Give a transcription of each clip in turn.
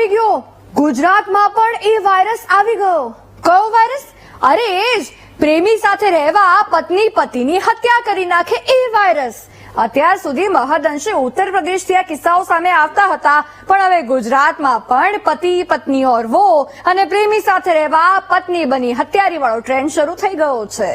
આવી ગયો. ગુજરાતમાં પણ એ વાયરસ આવી ગયો. કયો વાયરસ અરે એ જ, પ્રેમી સાથે રહેવા પત્ની પતિની હત્યા કરી નાખે એ વાયરસ અત્યાર સુધી મહદઅંશે ઉત્તર પ્રદેશથી આ કિસ્સાઓ સામે આવતા હતા. પણ હવે ગુજરાતમાં પણ પતિ, પત્ની ઓર વો અને પ્રેમી સાથે રહેવા પત્ની બની હત્યારી વાળો ટ્રેન્ડ શરૂ થઈ ગયો છે.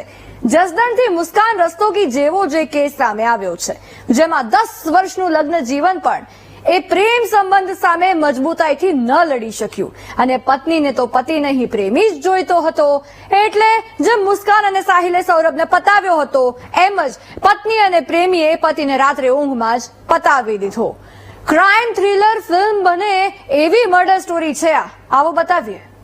જસદણથી મુસ્કાન રસ્તોગી જેવો જે કેસ સામે આવ્યો છે. જેમાં દસ વર્ષનું લગ્ન જીવન પણ એ પ્રેમ સંબંધ સામે મજબૂતાઈથી ન લડી શક્યું. અને પત્નીને તો પતિ નહીં, પ્રેમી જ જોઈતો હતો. એટલે જેમ મુસ્કાન અને સાહિલે સૌરભને પતાવ્યો હતો, એમ જ પત્ની અને પ્રેમીએ પતિને રાત્રે ઊંઘમાં જ પતાવી દીધો. ક્રાઇમ થ્રિલર ફિલ્મ બને એવી મર્ડર સ્ટોરી છે આ. આવો બતાવીએ.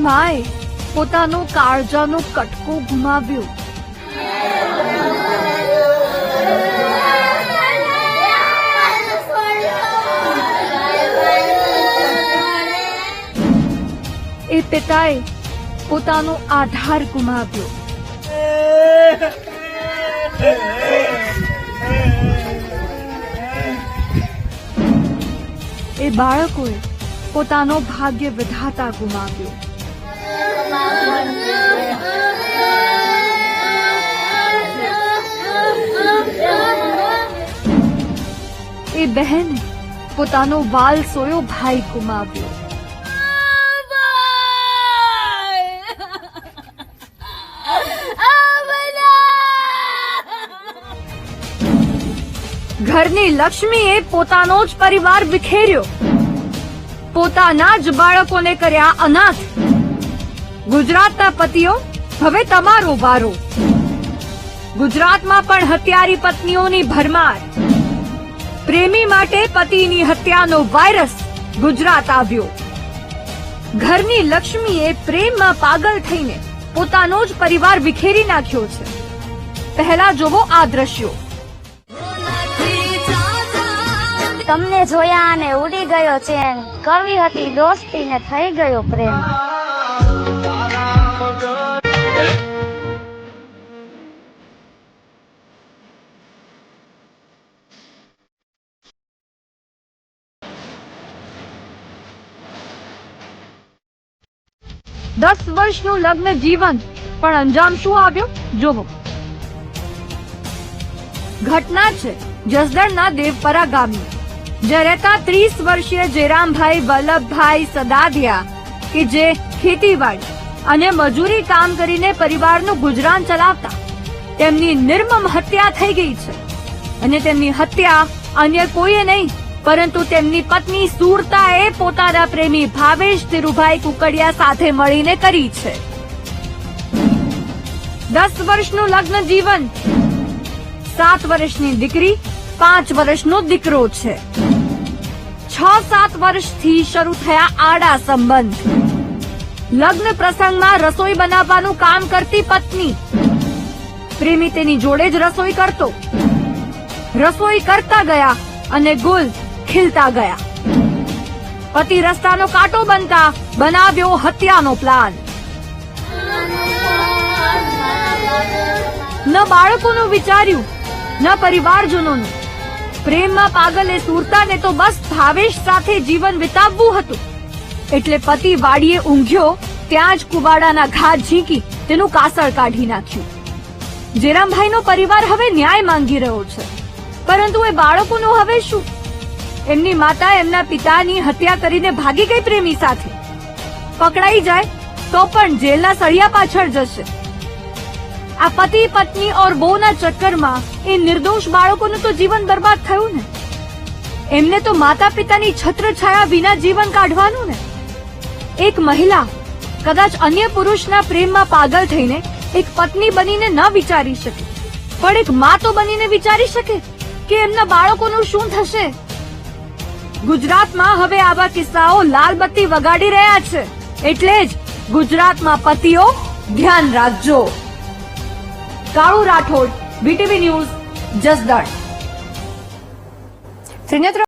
એ માય કાળજાનું કટકો ગુમાવ્યો. એ પિતાએ પોતાનો આધાર ગુમાવ્યો. એ બાળકોએ પોતાનો ભાગ્ય વિધાતા ગુમાવ્યો. એ બહેને, પોતાનો વાલ સોયો ભાઈ ગુમાવ્યો. ઘરની લક્ષ્મીએ પોતાનો જ પરિવાર વિખેર્યો પોતાના જ બાળકોને કર્યા અનાથ. ગુજરાતના પતિઓ, હવે તમારો વારો. ગુજરાતમાં પણ હત્યારી પત્નીઓની ભરમાર. પ્રેમી માટે પતિની હત્યાનો વાયરસ ગુજરાત આવ્યો. ઘરની લક્ષ્મીએ પ્રેમમાં પાગલ થઈને પોતાનો જ પરિવાર વિખેરી નાખ્યો છે. પહેલા જોવો આ દ્રશ્યો. તમને જોયા અને ઉડી ગયો ચેન. કરવી હતી દોસ્તી ને થઈ ગયો પ્રેમ. દસ વર્ષનું લગ્ન જીવન. પણ અંજામ શું આવ્યો? જોવો. ઘટના છે જસદણના દેવપરા ગામની. જે રહેતા ત્રીસ વર્ષીય જેરામભાઈ વલ્લભભાઈ સદાદિયા કે જે ખેતીવાડી અને મજૂરી કામ કરીને પરિવારનું ગુજરાન ચલાવતા. તેમની નિર્મમ હત્યા થઈ ગઈ છે અને તેમની હત્યા અન્ય કોઈએ નહીં. પરંતુ તેમની પત્ની સુરતાએ પોતાના પ્રેમી ભાવેશ ધીરુભાઈ કુકડિયા સાથે મળીને કરી છે. દસ વર્ષનું લગ્ન જીવન, સાત વર્ષની દીકરી, પાંચ વર્ષનો દીકરો છે. છ, સાત વર્ષથી શરૂ થયા આડા સંબંધ. લગ્ન પ્રસંગમાં રસોઈ બનાવવાનું કામ કરતી પત્ની. પ્રેમી તેની જોડે જ રસોઈ કરતો. રસોઈ કરતા ગયા અને ગુલ ખીલતા ગયા. પતિ રસ્તાનો કાંટો બનતા બનાવ્યો હત્યાનો પ્લાન. ન બાળકોનું વિચાર્યું, ન પરિવારજનોનું. પ્રેમમાં પાગલે સુરતાને તો બસ ભાવેશ સાથે જીવન વિતાવવું હતું. એટલે પતિ વાડીએ ઊંઘ્યો, ત્યાં જ કુવાડાના ઘાટ ઝીંકી, તેનું કાસળ કાઢી નાખ્યું. જેરામભાઈનો પરિવાર હવે ન્યાય માંગી રહ્યો છે. પરંતુ એ બાળકોનું હવે શું? એમની માતા એમના પિતાની હત્યા કરીને ભાગી ગઈ પ્રેમી સાથે. પકડાઈ જાય તો પણ જેલના સળિયા પાછળ જશે. આ પતિ પત્ની ઓર બહુના ચક્કરમાં એ નિર્દોષ બાળકોનું તો જીવન બરબાદ થયું ને? એમને તો માતા પિતાની છત્ર છાયા વિના જીવન કાઢવાનું ને? એક મહિલા કદાચ અન્ય પુરુષના પ્રેમમાં પાગલ થઈને એક પત્ની બનીને ન વિચારી શકે. પણ એક મા તો બનીને વિચારી શકે કે એમના બાળકોનું શું થશે? ગુજરાતમાં હવે આવા કિસ્સાઓ લાલ બત્તી વગાડી રહ્યા છે. એટલે જ ગુજરાતમાં પતિઓ ધ્યાન રાખજો. Kalu Rathod BTV news Jasdan.